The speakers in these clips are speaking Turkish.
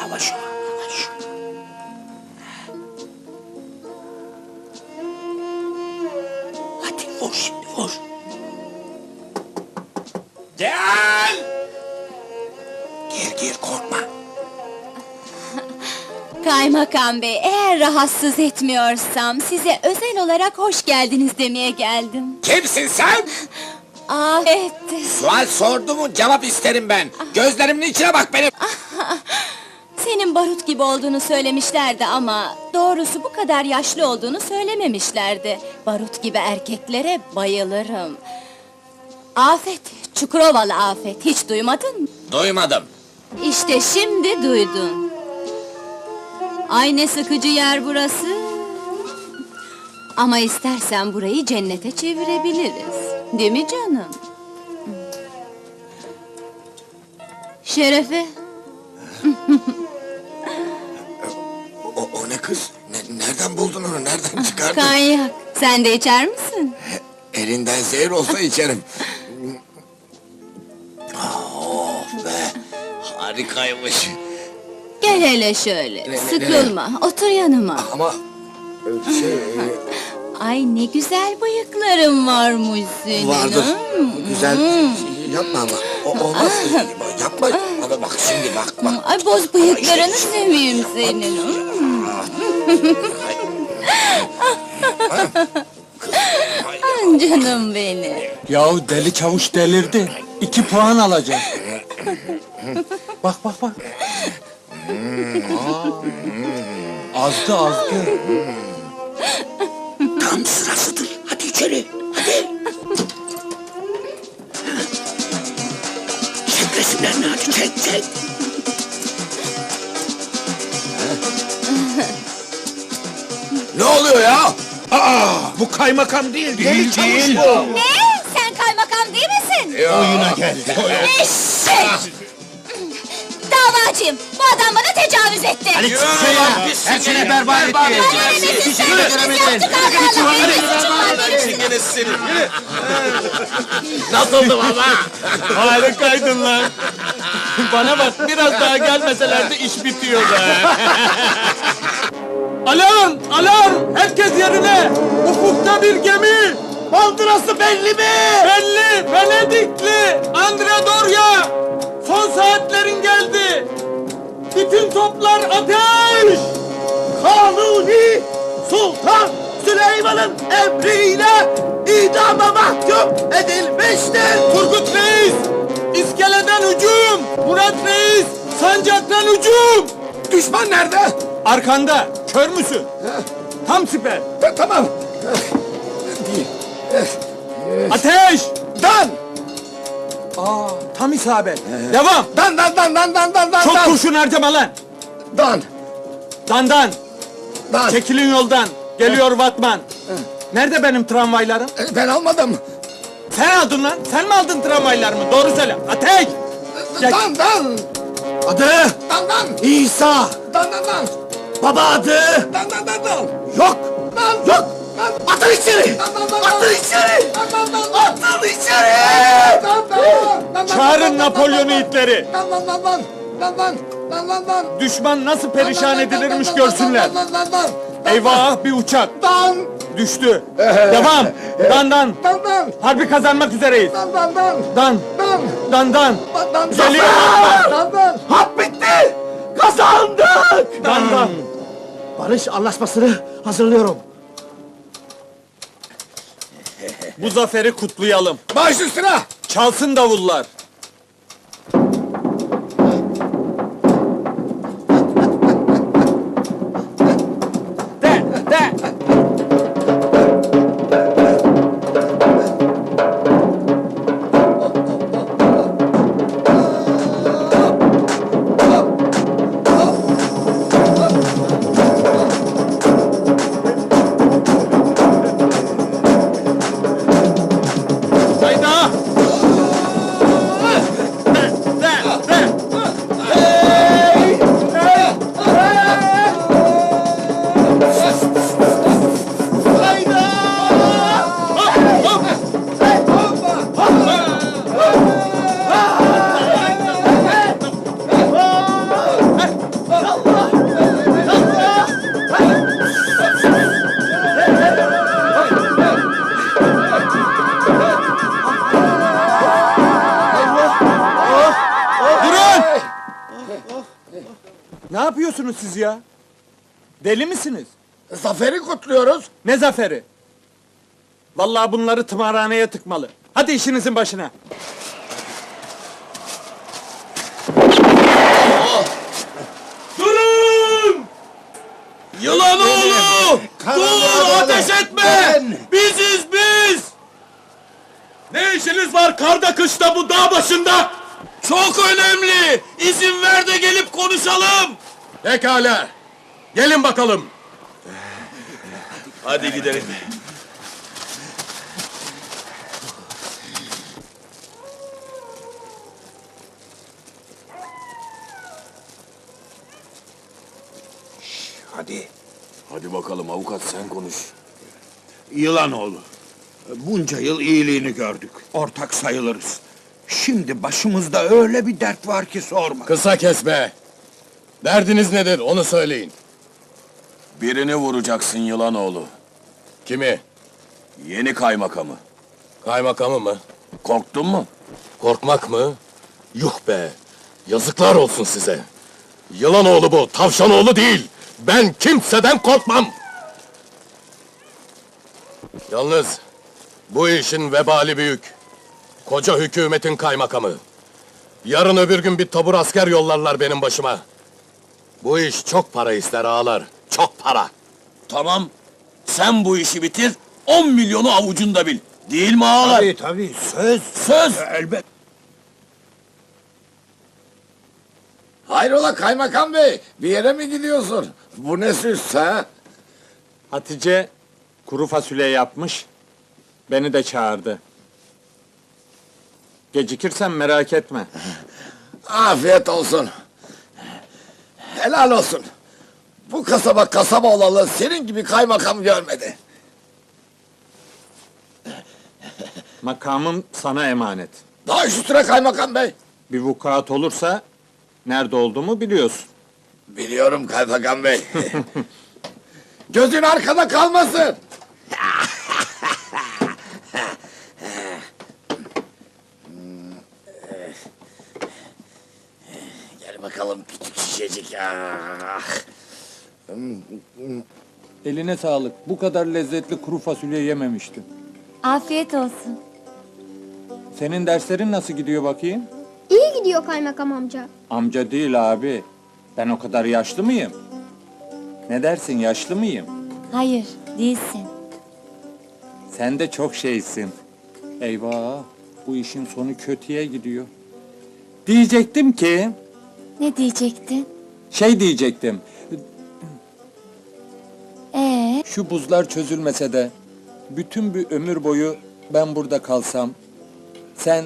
Yavaş ol, yavaş. Hadi vur şimdi, vur. Gel! Gir, gir, korkma. Kaymakam Bey, eğer rahatsız etmiyorsam size özel olarak hoş geldiniz demeye geldim. Kimsin sen? Afet. Sual sordu mu cevap isterim ben. Gözlerimin içine bak benim. Senin barut gibi olduğunu söylemişlerdi ama doğrusu bu kadar yaşlı olduğunu söylememişlerdi. Barut gibi erkeklere bayılırım. Afet, Çukurovalı Afet, hiç duymadın mı? Duymadım. İşte şimdi duydun. Ay ne sıkıcı yer burası. Ama istersen burayı cennete çevirebiliriz. Değil mi canım? Şerefe, O, o ne kız? Ne- nereden buldun onu? Nereden çıkardın? kanyak. Sen de içer misin? Elinden zehir olsa içerim. oh be. Harikaymış. Gel hele şöyle, ne- sıkılma, otur yanıma. Ama e, şey e, Ay ne güzel bıyıkların varmış senin. vardır. hmm. Güzel. Yapma ama. O, olmaz. Yapma. Ama bak şimdi bak bak. Ay boz bıyıklarını seveyim senin. hmm. Ah, Canım benim. Yahu deli çavuş delirdi. İki puan alacak. bak bak bak. Aa, azdı azdı. Tam sırasıdır. Hadi içeri. Hadi. Çek resimlerini hadi çek çek. ne oluyor ya? Aa, bu kaymakam değil, değil, değil. Ne? Sen kaymakam değil misin? Oyuna geldi. Eşek! Davacıyım, bu adam bana tecavüz etti. Yürü lan, pis Her şeyi seni. berbat etti. Ne desin sen? Biz yaptık Allah Allah, benim suçum var, benim suçum. Nasıldı baba? Harikaydın lan. Bana bak biraz daha gelmeselerdi iş bitiyordu. alarm! Alarm! Herkes yerine! Ufukta bir gemi! Bandırası belli mi? Belli! Venedikli! Andrea Doria! Son saatlerin geldi! Bütün toplar ateş! Kanuni Sultan Süleyman'ın emriyle idama mahkum edilmiştir. Turgut Reis, iskeleden hücum. Murat Reis, sancaktan hücum. Düşman nerede? Arkanda, kör müsün? Tam siper. Ta- tamam. Ateş! Dan! Aa, tam isabet. Devam. Dan dan dan dan dan dan dan Çok dan. kurşun harcama lan. Dan. Dandan, Dan. çekilin yoldan. Geliyor Vatman. Nerede benim tramvaylarım? E, Ben almadım. Sen aldın lan. Sen mi aldın tramvaylarımı? Doğru söyle. Ateş! Ya- Dan dan. Adı? Dan dan. İsa. Dan dan dan. Baba adı? Dan dan dan dan. Yok. Dan. Yok. Atın içeri. Atın içeri. Atın içeri. Çağırın Napolyon'u itleri. Düşman nasıl perişan edilirmiş görsünler. Eyvah bir uçak. Düştü. Devam. Dan dan. Harbi kazanmak üzereyiz. Dan dan dan. Dan. Dan. Dan dan. Dan dan. Geliyor. Dan dan. Hap bitti. Kazandık. Dan dan. Barış anlaşmasını hazırlıyorum. Bu zaferi kutlayalım. Baş üstüne. Çalsın davullar. Yapıyorsunuz siz ya? Deli misiniz? Zaferi kutluyoruz. Ne zaferi? Vallahi bunları tımarhaneye tıkmalı. Hadi işinizin başına. Durun! Yılanoğlu! Dur ateş etme! Biziz biz! Ne işiniz var karda kışta bu dağ başında? Çok önemli! İzin ver de gelip konuşalım! Pekala! Gelin bakalım! Hadi gidelim. Hadi. Hadi bakalım avukat sen konuş. Yılanoğlu. Bunca yıl iyiliğini gördük. Ortak sayılırız. Şimdi başımızda öyle bir dert var ki sorma. Kısa kes be. Derdiniz nedir onu söyleyin. Birini vuracaksın Yılanoğlu. Kimi? Yeni kaymakamı. Kaymakamı mı? Korktun mu? Korkmak mı? Yuh be. Yazıklar olsun size. Yılan oğlu bu, tavşan oğlu değil. Ben kimseden korkmam. Yalnız bu işin vebali büyük. Koca hükümetin kaymakamı. Yarın öbür gün bir tabur asker yollarlar benim başıma. Bu iş çok para ister ağalar. Çok para. Tamam. Sen bu işi bitir. 10 milyonu avucunda bil. Değil mi ağalar? Tabii tabii söz. Söz. Elbet. Hayrola kaymakam bey, bir yere mi gidiyorsun? Bu ne süs ha? Hatice kuru fasulye yapmış. Beni de çağırdı. Gecikirsen merak etme. Afiyet olsun. Helal olsun. Bu kasaba kasaba olalı senin gibi kaymakam görmedi. Makamım sana emanet. Daha şu sıra kaymakam bey. Bir vukuat olursa nerede olduğumu biliyorsun. Biliyorum kaymakam bey. Gözün arkada kalmasın. Gel bakalım şişecik. Ah. Eline sağlık. Bu kadar lezzetli kuru fasulye yememiştim. Afiyet olsun. Senin derslerin nasıl gidiyor bakayım? İyi gidiyor kaymakam amca. Amca değil abi. Ben o kadar yaşlı mıyım? Ne dersin yaşlı mıyım? Hayır, değilsin. Sen de çok şeysin. Eyvah bu işin sonu kötüye gidiyor. Diyecektim ki Ne diyecektin? Şey diyecektim. Ee, Şu buzlar çözülmese de bütün bir ömür boyu ben burada kalsam, sen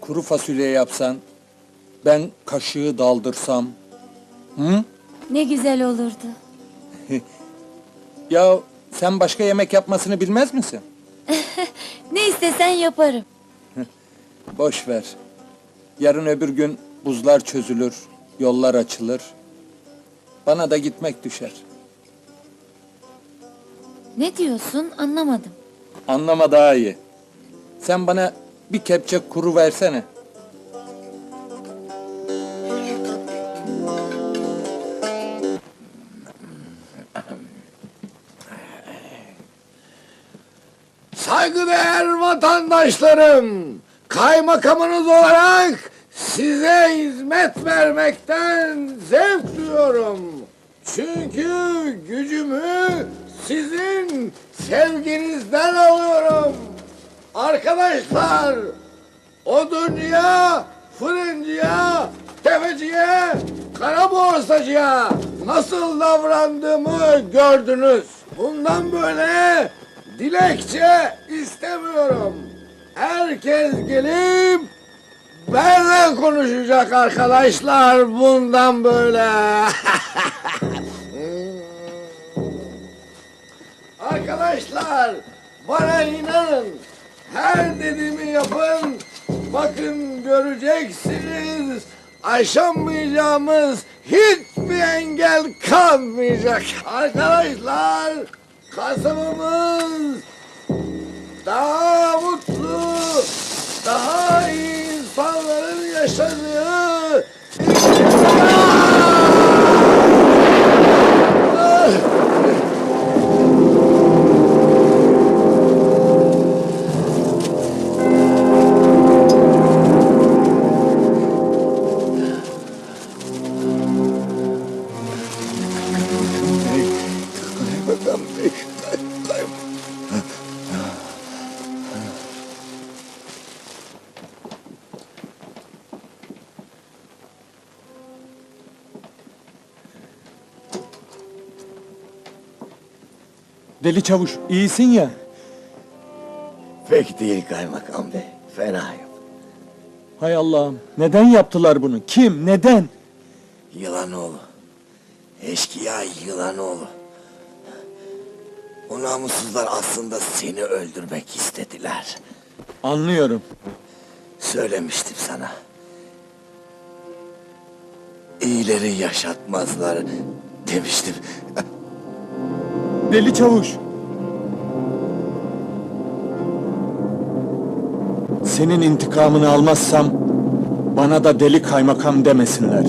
kuru fasulye yapsan, ben kaşığı daldırsam, hı? ne güzel olurdu. Ya sen başka yemek yapmasını bilmez misin? Ne istesen yaparım. Boş ver. Yarın öbür gün buzlar çözülür, yollar açılır. Bana da gitmek düşer. Ne diyorsun anlamadım. Anlama daha iyi. Sen bana bir kepçe kuru versene. Saygıdeğer vatandaşlarım, kaymakamınız olarak size hizmet vermekten zevk duyuyorum. Çünkü gücümü sizin sevginizden alıyorum. Arkadaşlar, o dünya fırıncıya, tefeciye, kara borsacıya nasıl davrandığımı gördünüz. Bundan böyle dilekçe istemiyorum. Herkes gelip benimle konuşacak arkadaşlar bundan böyle. Arkadaşlar bana inanın. Her dediğimi yapın. Bakın göreceksiniz. Aşamayacağımız hiçbir engel kalmayacak. Arkadaşlar kasabamız daha mutlu, daha iyi insanların yaşadığı Deli çavuş, iyisin ya. Pek değil kaymakam bey. Fenayım. Hay Allah'ım, neden yaptılar bunu? Kim, neden? Yılanoğlu. Eşkıya Yılanoğlu. O namussuzlar aslında seni öldürmek istediler. Anlıyorum. Söylemiştim sana. İyileri yaşatmazlar demiştim. Deli çavuş. Senin intikamını almazsam bana da deli kaymakam demesinler.